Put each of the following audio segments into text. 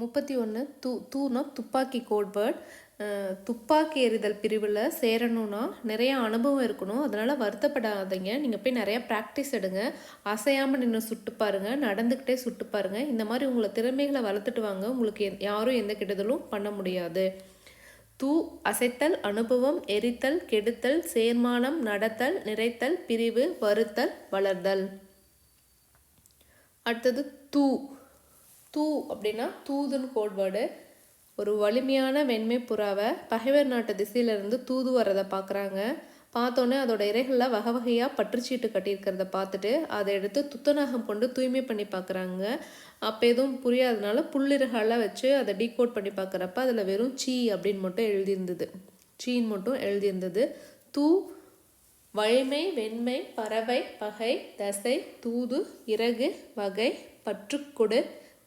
முப்பத்தி ஒன்று தூ தூனா துப்பாக்கி கோட்பேர்ட் துப்பாக்கி எறிதல் பிரிவில் சேரணும்னா நிறையா அனுபவம் இருக்கணும். அதனால் வருத்தப்படாதீங்க. நீங்கள் போய் நிறையா ப்ராக்டிஸ் எடுங்க. அசையாமல் நின்று சுட்டு பாருங்கள் நடந்துக்கிட்டே சுட்டு பாருங்கள் இந்த மாதிரி உங்களை திறமைகளை வளர்த்துட்டு வாங்க. உங்களுக்கு யாரும் எந்த கெடுதலும் பண்ண முடியாது. தூ அசைத்தல் அனுபவம் எரித்தல் கெடுத்தல் சேர்மானம் நடத்தல் நிறைத்தல் பிரிவு வருத்தல் வளர்தல். அடுத்தது தூ. தூ அப்படின்னா தூதுன்னு கோட்வேர்டு ஒரு வலிமையான வெண்மை புறாவை பகைவர் நாட்டு திசையிலிருந்து தூது வர்றதை பார்க்குறாங்க பார்த்தோன்னே அதோட இறைகளில் வகை வகையாக பற்றுச்சீட்டு கட்டியிருக்கிறத பார்த்துட்டு அதை எடுத்து துத்தநாகம் கொண்டு தூய்மை பண்ணி பார்க்குறாங்க அப்போ எதுவும் புரியாதனால புள்ளிறகால வச்சு அதை டீகோட் பண்ணி பார்க்குறப்ப அதில் வெறும் சீ அப்படின்னு மட்டும் எழுதியிருந்தது. சீன்னு மட்டும் எழுதியிருந்தது. தூ வலிமை வெண்மை பறவை பகை தசை தூது இறகு வகை பற்றுக்கொடு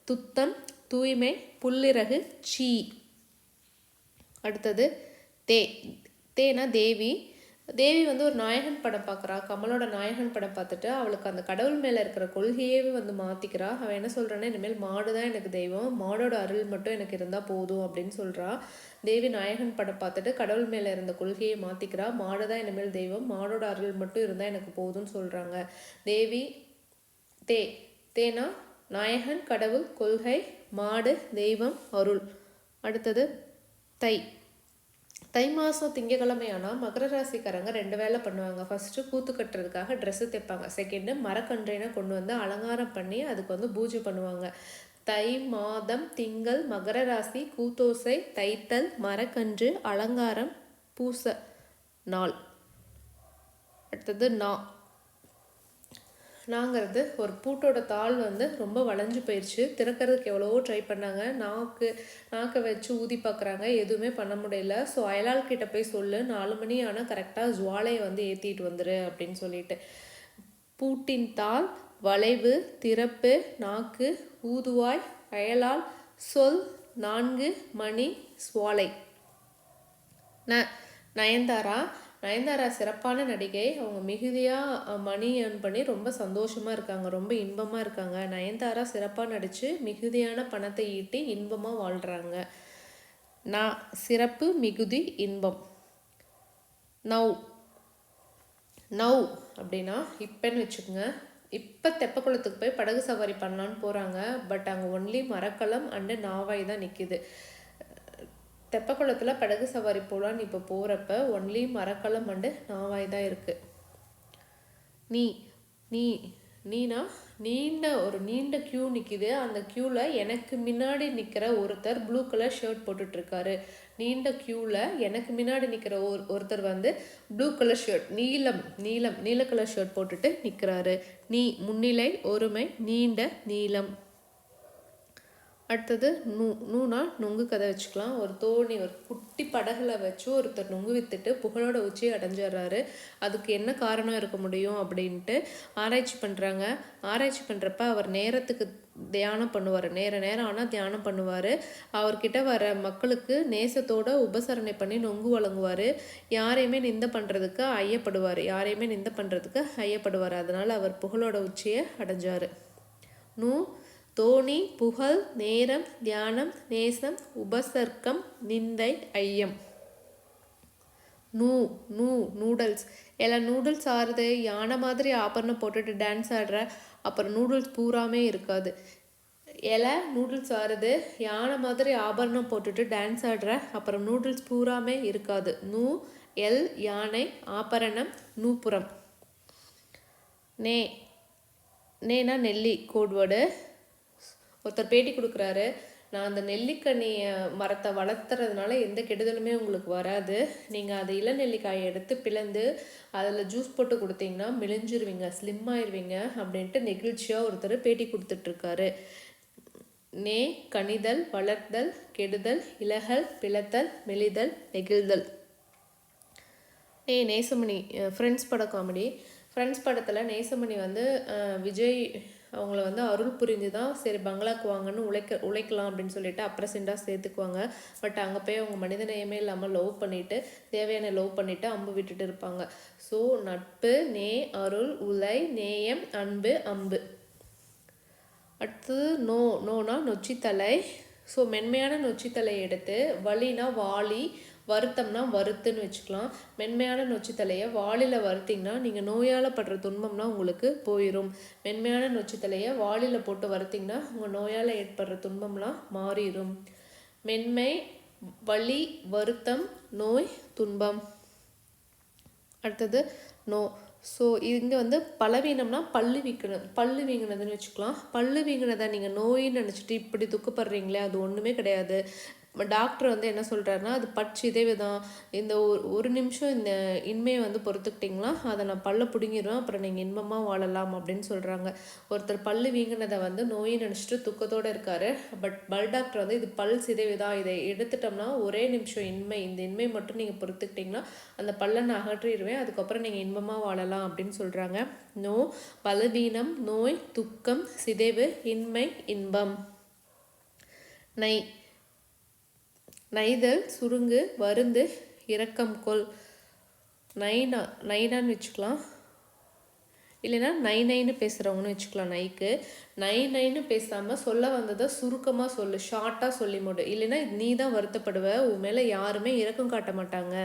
துத்தம் தூய்மை புல்லிறகு சீ. அடுத்தது தே. தேனா தேவி. தேவி வந்து ஒரு நாயகன் படம் பார்க்குறா. கமலோட நாயகன் படம் பார்த்துட்டு அவளுக்கு அந்த கடவுள் மேலே இருக்கிற கொள்கையே வந்து மாற்றிக்கிறா அவள் என்ன சொல்கிறான்னா இனிமேல் மாடு தான் எனக்கு தெய்வம். மாடோட அருள் மட்டும் எனக்கு இருந்தால் போதும் அப்படின்னு சொல்கிறா தேவி நாயகன் படம் பார்த்துட்டு கடவுள் மேலே இருந்த கொள்கையை மாற்றிக்கிறா மாடு தான் இனிமேல் தெய்வம். மாடோட அருள் மட்டும் இருந்தால் எனக்கு போதும்னு சொல்கிறாங்க தேவி தே. தேனா நாயகன் கடவுள் கொள்கை மாடு தெய்வம் அருள். அடுத்தது தை. தை மாதம் திங்கக்கிழமை ஆனால் மகர ராசிக்காரங்க ரெண்டு வேலை பண்ணுவாங்க. ஃபஸ்ட்டு கூத்து கட்டுறதுக்காக ட்ரெஸ்ஸு தைப்பாங்க. செகண்டு மரக்கன்றைனை கொண்டு வந்து அலங்காரம் பண்ணி அதுக்கு வந்து பூஜை பண்ணுவாங்க. தை மாதம் திங்கள் மகர ராசி கூத்தோசை தைத்தல் மரக்கன்று அலங்காரம் பூச. நாள். அடுத்தது நா. நாங்கிறது ஒரு பூட்டோட தாள் வந்து ரொம்ப வளைஞ்சு போயிடுச்சு திறக்கிறதுக்கு எவ்வளவோ ட்ரை பண்ணாங்க. நாக்கு நாக்கை வச்சு ஊதி பார்க்குறாங்க எதுவுமே பண்ண முடியல. ஸோ அயலால் கிட்ட போய் சொல்லு. நாலு மணி ஆனால் கரெக்டாக ஜுவாலையை வந்து ஏற்றிட்டு வந்துரு அப்படின்னு சொல்லிட்டு. பூட்டின் தாள் வளைவு திறப்பு நாக்கு ஊதுவாய் அயலால் சொல் நான்கு மணி சுவாலை ந நயன்தாரா நயன்தாரா சிறப்பான நடிகை. அவங்க மிகுதியாக மணி ஏர்ன் பண்ணி ரொம்ப சந்தோஷமாக இருக்காங்க. ரொம்ப இன்பமாக இருக்காங்க. நயன்தாரா சிறப்பாக நடித்து மிகுதியான பணத்தை ஈட்டி இன்பமாக வாழ்கிறாங்க நான் சிறப்பு மிகுதி இன்பம். நவ் நவ் அப்படின்னா இப்போன்னு வச்சுக்கோங்க. இப்போ தெப்பக்குளத்துக்கு போய் படகு சவாரி பண்ணலான்னு போகிறாங்க பட் அங்கே ஒன்லி மரக்கலம் அண்டு நாவாய் தான் நிற்கிது தெப்பக்குளத்தில் படகு சவாரி போகலான்னு இப்போ போகிறப்ப ஒன்லி மரக்கலம் அண்டு நாவாய் தான் இருக்குது நீ நீ நீனா? நீண்ட ஒரு நீண்ட க்யூ நிற்கிது அந்த க்யூவில் எனக்கு முன்னாடி நிற்கிற ஒருத்தர் ப்ளூ கலர் ஷர்ட் போட்டுட்ருக்காரு. நீண்ட க்யூவில் எனக்கு முன்னாடி நிற்கிற ஒரு ஒருத்தர் வந்து ப்ளூ கலர் ஷர்ட் நீலம் நீலம் நீல கலர் ஷர்ட் போட்டுட்டு நிற்கிறாரு நீ முன்னிலை ஒருமை நீண்ட நீளம் அடுத்தது நூ நூனா நொங்கு கதை வச்சுக்கலாம். ஒரு தோணி ஒரு குட்டி படகுல வச்சு ஒருத்தர் நொங்கு வித்துட்டு புகழோட உச்சியை அடைஞ்சிடுறாரு. அதுக்கு என்ன காரணம் இருக்க முடியும் அப்படின்ட்டு ஆராய்ச்சி பண்ணுறாங்க ஆராய்ச்சி பண்ணுறப்ப அவர் நேரத்துக்கு தியானம் பண்ணுவார். நேர நேரம் ஆனால் தியானம் பண்ணுவார். அவர்கிட்ட வர மக்களுக்கு நேசத்தோட உபசரணை பண்ணி நொங்கு வழங்குவார். யாரையுமே நிந்த பண்ணுறதுக்கு ஐயப்படுவார். யாரையுமே நிந்த பண்ணுறதுக்கு ஐயப்படுவார். அதனால் அவர் புகழோட உச்சியை அடைஞ்சார். நூ தோணி புகழ் நேரம் தியானம் நேசம் உபசர்க்கம் நிந்தை ஐயம். நூ நூ நூடுல்ஸ். எல்லாம் நூடுல்ஸ் ஆறுது யானை மாதிரி ஆபரணம் போட்டுட்டு டான்ஸ் ஆடுற அப்புறம் நூடுல்ஸ் பூராமே இருக்காது. இலை நூடுல்ஸ் ஆறுது யானை மாதிரி ஆபரணம் போட்டுட்டு டான்ஸ் ஆடுற அப்புறம் நூடுல்ஸ் பூராமே இருக்காது. நூ எல் யானை ஆபரணம் நூப்புறம். நே நேனா நெல்லி கோட்வேர்டு. ஒருத்தர் பேட்டி கொடுக்குறாரு. நான் அந்த நெல்லிக்கனி மரத்தை வளர்த்துறதுனால எந்த கெடுதலுமே உங்களுக்கு வராது. நீங்கள் அதை இளநெல்லிக்காயை எடுத்து பிளந்து அதில் ஜூஸ் போட்டு கொடுத்தீங்கன்னா மெலிஞ்சிருவீங்க ஸ்லிம் ஆயிருவீங்க அப்படின்ட்டு நெகிழ்ச்சியாக ஒருத்தர் பேட்டி கொடுத்துட்ருக்காரு. நே கணிதல் வளர்த்தல் கெடுதல் இலகல் பிளத்தல் மெலிதல் நெகிழ்தல். நே நேசமணி ஃப்ரெண்ட்ஸ் பட காமெடி ஃப்ரெண்ட்ஸ் படத்தில் நேசமணி வந்து விஜய் அவங்கள வந்து அருள் புரிஞ்சு தான் சரி பங்களாக்கு வாங்கன்னு உழைக்க உழைக்கலாம் அப்படின்னு சொல்லிட்டு அப்ரசெண்டாக சேர்த்துக்குவாங்க. பட் அங்கே போய் அவங்க மனித நேயமே இல்லாமல் லவ் பண்ணிவிட்டு தேவையான லவ் பண்ணிவிட்டு அம்பு விட்டுட்டு இருப்பாங்க. ஸோ நட்பு நே அருள் உலை நேயம் அன்பு அம்பு. அடுத்தது நோ நோனா நொச்சித்தலை. ஸோ மென்மையான நொச்சித்தலை எடுத்து வலினா வாளி வருத்தம்னா வருத்துன்னு வச்சுக்கலாம். மென்மையான நொச்சித்தலையை வாளில் வறுத்திங்கன்னா நீங்கள் நோயால் படுற துன்பம்னா உங்களுக்கு போயிடும் மென்மையான நொச்சித்தலையை வாளில் போட்டு வறுத்திங்கன்னா உங்கள் நோயால் ஏற்படுற துன்பம்லாம் மாறிடும் மென்மை வலி வருத்தம் நோய் துன்பம். அடுத்தது நோ ஸோ இங்கே வந்து பலவீனம்னா பல்லு வீக்கினது பல்லு வீங்கினதுன்னு வச்சுக்கலாம். பல்லு வீங்கினதை நீங்கள் நோயின்னு நினச்சிட்டு இப்படி துக்கப்படுறீங்களே அது ஒன்றுமே கிடையாது. டாக்டர் வந்து என்ன சொல்கிறாருன்னா அது பட்சி இதேவே தான் இந்த ஒரு ஒரு நிமிஷம் இந்த இன்மையை வந்து பொறுத்துக்கிட்டிங்களா? அதை நான் பல்ல பிடுங்கிடுவேன் அப்புறம் நீங்கள் இன்பமாக வாழலாம் அப்படின்னு சொல்கிறாங்க ஒருத்தர் பல் வீங்கினதை வந்து நோயை நினச்சிட்டு துக்கத்தோடு இருக்கார். பட் பல் டாக்டர் வந்து இது பல் சிதைவு தான் இதை எடுத்துட்டோம்னா ஒரே நிமிஷம் இன்மை. இந்த இன்மை மட்டும் நீங்கள் பொறுத்துக்கிட்டிங்கன்னா அந்த பல்லை நான் அகற்றிடுவேன் அதுக்கப்புறம் நீங்கள் இன்பமாக வாழலாம் அப்படின்னு சொல்கிறாங்க நோ பலவீனம் நோய் துக்கம் சிதைவு இன்மை இன்பம். நை நைதல் சுருங்கு வருந்து இரக்கம் கொள். நைனா நைனான்னு வச்சுக்கலாம். இல்லைன்னா நை நைன்னு பேசுகிறவங்கன்னு வச்சுக்கலாம் நைக்கு. நை நைன்னு பேசாமல் சொல்ல வந்ததை சுருக்கமாக சொல்லு. ஷார்ட்டாக சொல்லி முடி. இல்லைன்னா நீ தான் வருத்தப்படுவ. உன் மேலே யாருமே இறக்கம் காட்ட மாட்டாங்க.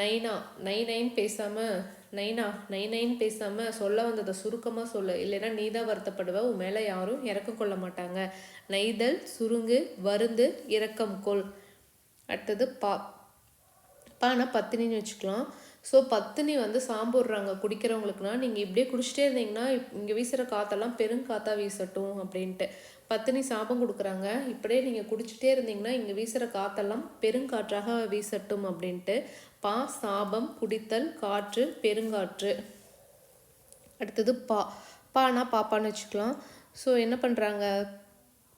நைனா நை நைன் பேசாமல் நைனா நை நைன்னு பேசாமல் சொல்ல வந்ததை சுருக்கமாக சொல்லு. இல்லைன்னா நீ தான் வருத்தப்படுவ. உன் மேலே யாரும் இறக்கம் கொள்ள மாட்டாங்க. நைதல் சுருங்கு வருந்து இறக்கம் கொள். அடுத்தது பா பானா பத்தினின்னு வச்சுக்கலாம். ஸோ பத்தினி வந்து சாம்பிடுறாங்க குடிக்கிறவங்களுக்குனா நீங்கள் இப்படியே குடிச்சிட்டே இருந்தீங்கன்னா இங்கே வீசுகிற காற்றெல்லாம் பெருங்காற்றாக வீசட்டும் அப்படின்ட்டு. பத்தினி சாபம் கொடுக்குறாங்க. இப்படியே நீங்கள் குடிச்சிட்டே இருந்தீங்கன்னா இங்கே வீசுகிற காற்றெல்லாம் பெருங்காற்றாக வீசட்டும் அப்படின்ட்டு. பா சாபம் குடித்தல் காற்று பெருங்காற்று. அடுத்தது பா பானா பாப்பான்னு வச்சுக்கலாம். ஸோ என்ன பண்ணுறாங்க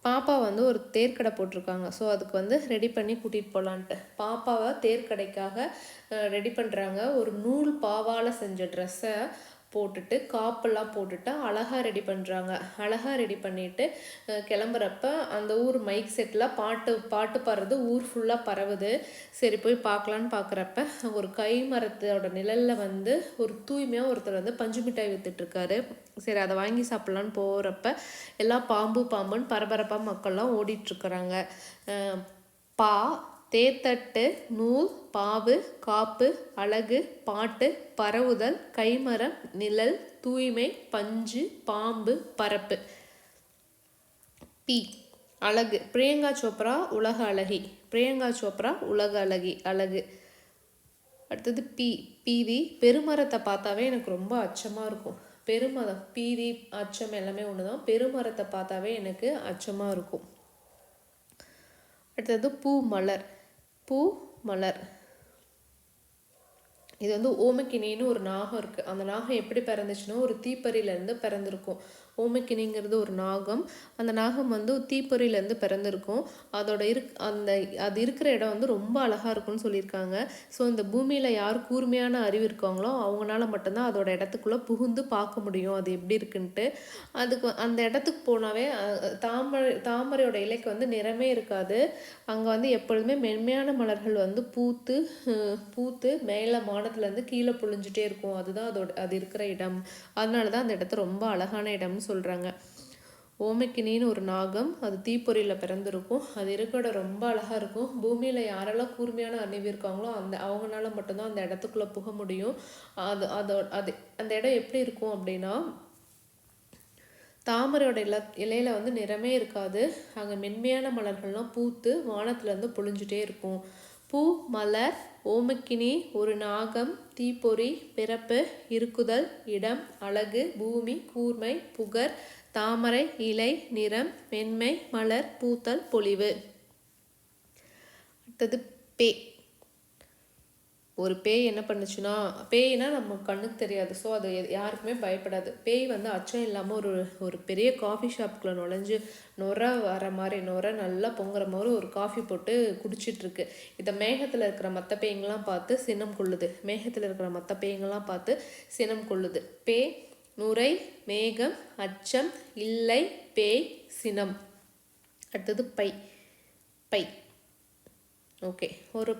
பாப்பா வந்து ஒரு தேர்க்கடை போட்டிருக்காங்க. ஸோ அதுக்கு வந்து ரெடி பண்ணி கூட்டிகிட்டு போகலான்ட்டு பாப்பாவை தேர்க்கடைக்காக ரெடி பண்ணுறாங்க ஒரு நூல் பாவால் செஞ்ச ட்ரெஸ்ஸை போட்டுட்டு காப்பெல்லாம் போட்டுட்டு அழகாக ரெடி பண்ணுறாங்க அழகாக ரெடி பண்ணிவிட்டு கிளம்புறப்ப அந்த ஊர் மைக் செட்டில் பாட்டு பாட்டு பாடுறது ஊர் ஃபுல்லாக பரவுது. சரி போய் பார்க்கலான்னு பார்க்குறப்ப ஒரு கை மரத்தோட நிழலில் வந்து ஒரு தூய்மையாக ஒருத்தர் வந்து பஞ்சு மிட்டாய் விற்றுட்ருக்காரு சரி அதை வாங்கி சாப்பிட்லான்னு போகிறப்ப எல்லாம் பாம்பு பாம்புன்னு பரபரப்பாக மக்கள்லாம் ஓடிட்டுருக்குறாங்க பா தேத்தட்டு நூல் பாவு காப்பு அழகு பாட்டு பரவுதல் கைமரம் நிழல் தூய்மை பஞ்சு பாம்பு பரப்பு. பி. அழகு. பிரியங்கா சோப்ரா உலக அழகி. பிரியங்கா சோப்ரா உலக அழகி. அழகு. அடுத்தது பி. பீதி. பெருமரத்தை பார்த்தாவே எனக்கு ரொம்ப அச்சமாக இருக்கும். பெருமரம் பீதி அச்சம் எல்லாமே ஒன்று தான் பெருமரத்தை பார்த்தாவே எனக்கு அச்சமாக இருக்கும். அடுத்தது பூ மலர். பூ மலர் இது வந்து ஓமக்கினின்னு ஒரு நாகம் இருக்குது அந்த நாகம் எப்படி பிறந்துச்சுன்னா ஒரு தீப்பறியிலேருந்து பிறந்திருக்கும். ஓமக்கினிங்கிறது ஒரு நாகம். அந்த நாகம் வந்து தீப்பொறியிலேருந்து பிறந்திருக்கும். அதோட இருக் அந்த அது இருக்கிற இடம் வந்து ரொம்ப அழகாக இருக்கும்னு சொல்லியிருக்காங்க. ஸோ இந்த பூமியில் யார் கூர்மையான அறிவு இருக்காங்களோ அவங்களால மட்டும்தான் அதோட இடத்துக்குள்ளே புகுந்து பார்க்க முடியும். அது எப்படி இருக்குன்ட்டு. அதுக்கு அந்த இடத்துக்கு போனாவே தாமரை தாமரையோட இலைக்கு வந்து நிறமே இருக்காது. அங்கே வந்து எப்பொழுதுமே மென்மையான மலர்கள் வந்து பூத்து பூத்து மேலே மானத்துலேருந்து கீழே பொழிஞ்சிட்டே இருக்கும். அதுதான் அதோட அது இருக்கிற இடம். அதனால தான் அந்த இடத்த ரொம்ப அழகான இடம்னு சொல்கிறாங்க ஓமைக்கினின்னு ஒரு நாகம் அது தீப்பொறியில் பிறந்திருக்கும். அது இருக்கிற ரொம்ப அழகாக இருக்கும். பூமியில் யாரெல்லாம் கூர்மையான அறிவு இருக்காங்களோ அந்த அவங்களால மட்டும்தான் அந்த இடத்துக்குள்ளே புக முடியும். அது அதோ அது அந்த இடம் எப்படி இருக்கும் அப்படின்னா தாமரையோட இல இலையில வந்து நிறமே இருக்காது. அங்கே மென்மையான மலர்கள்லாம் பூத்து வானத்துலேருந்து பொழிஞ்சிட்டே இருக்கும். பூ மலர் ஓமக்கினி ஒரு நாகம் தீப்பொறி பிறப்பு இருக்குதல் இடம் அழகு பூமி கூர்மை புகர் தாமரை இலை நிறம் மென்மை மலர் பூத்தல் பொலிவு. அடுத்தது பே. ஒரு பேய் என்ன பண்ணுச்சுன்னா பேய்னா நம்ம கண்ணுக்கு தெரியாது. ஸோ அது யாருக்குமே பயப்படாது. பேய் வந்து அச்சம் இல்லாமல் ஒரு ஒரு பெரிய காஃபி ஷாப்புக்குள்ளே நுழைஞ்சு நுர வர மாதிரி நுர நல்லா பொங்குற மாதிரி ஒரு காஃபி போட்டு குடிச்சிட்ருக்கு. இதை மேகத்தில் இருக்கிற மற்ற பேய்ங்கெல்லாம் பார்த்து சினம் கொள்ளுது. மேகத்தில் இருக்கிற மற்ற பேய்ங்கெல்லாம் பார்த்து சினம் கொள்ளுது. பே நுரை மேகம் அச்சம் இல்லை பேய் சினம். அடுத்தது பை. பை. ஓகே. ஒரு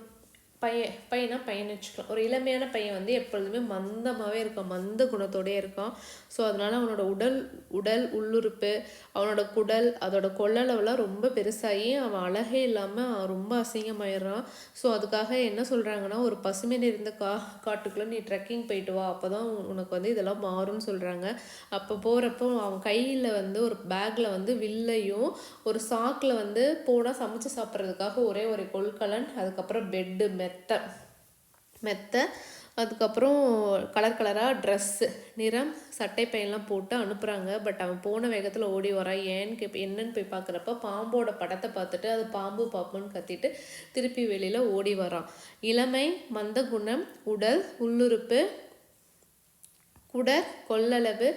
பையன் பையனா பையன் வச்சுக்கலாம் ஒரு இளமையான பையன் வந்து எப்பொழுதுமே மந்தமாகவே இருக்கான் மந்த குணத்தோடயே இருக்கான் ஸோ அதனால் அவனோட உடல் உடல் உள்ளுறுப்பு அவனோட குடல் அதோட கொள்ளளவுலாம் ரொம்ப பெருசாகி அவன் அழகே இல்லாமல் ரொம்ப அசிங்கமாயிடுறான். ஸோ அதுக்காக என்ன சொல்கிறாங்கன்னா ஒரு பசுமை நிறைந்த கா காட்டுக்குள்ளே நீ ட்ரெக்கிங் போயிட்டு வா. அப்போ தான் உனக்கு வந்து இதெல்லாம் மாறும்னு சொல்கிறாங்க அப்போ போகிறப்போ அவன் கையில் வந்து ஒரு பேக்கில் வந்து வில்லையும் ஒரு சாக்கில் வந்து போனால் சமைச்சு சாப்பிட்றதுக்காக ஒரே ஒரு கொள்கலன் அதுக்கப்புறம் பெட்டு மெத்தை மெத்தை. அதுக்கப்புறம் கலர் கலராக ட்ரெஸ்ஸு நிறம் சட்டை பையெல்லாம் போட்டு அனுப்புகிறாங்க பட் அவன் போன வேகத்தில் ஓடி வரான் ஏன்னு கேப் என்னன்னு போய் பார்க்குறப்ப பாம்போட படத்தை பார்த்துட்டு அது பாம்பு பாம்புன்னு கத்திட்டு திருப்பி வெளியில் ஓடி வரான். இளமை மந்த குணம் உடல் உள்ளுறுப்பு குடர் கொள்ளளவு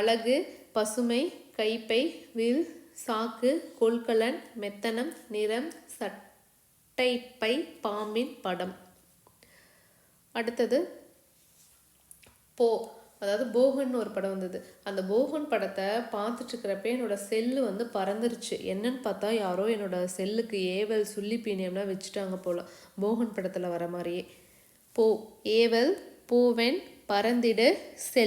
அழகு பசுமை கைப்பை வில் சாக்கு கொள்கலன் மெத்தனம் நிறம் சட் டைப்பை பாம்பின் படம். அடுத்தது போ. அதாவது போகன் ஒரு படம் வந்தது. அந்த போகன் படத்தை பார்த்துட்ருக்கிறப்ப என்னோடய என்னோட செல்லு வந்து பறந்துருச்சு. என்னன்னு பார்த்தா யாரோ என்னோடய செல்லுக்கு ஏவல் சுள்ளி பீனியம்லாம் வச்சுட்டாங்க போல. போகன் படத்தில் வர மாதிரியே. போ. ஏவல் பூவென் பறந்திடு செல்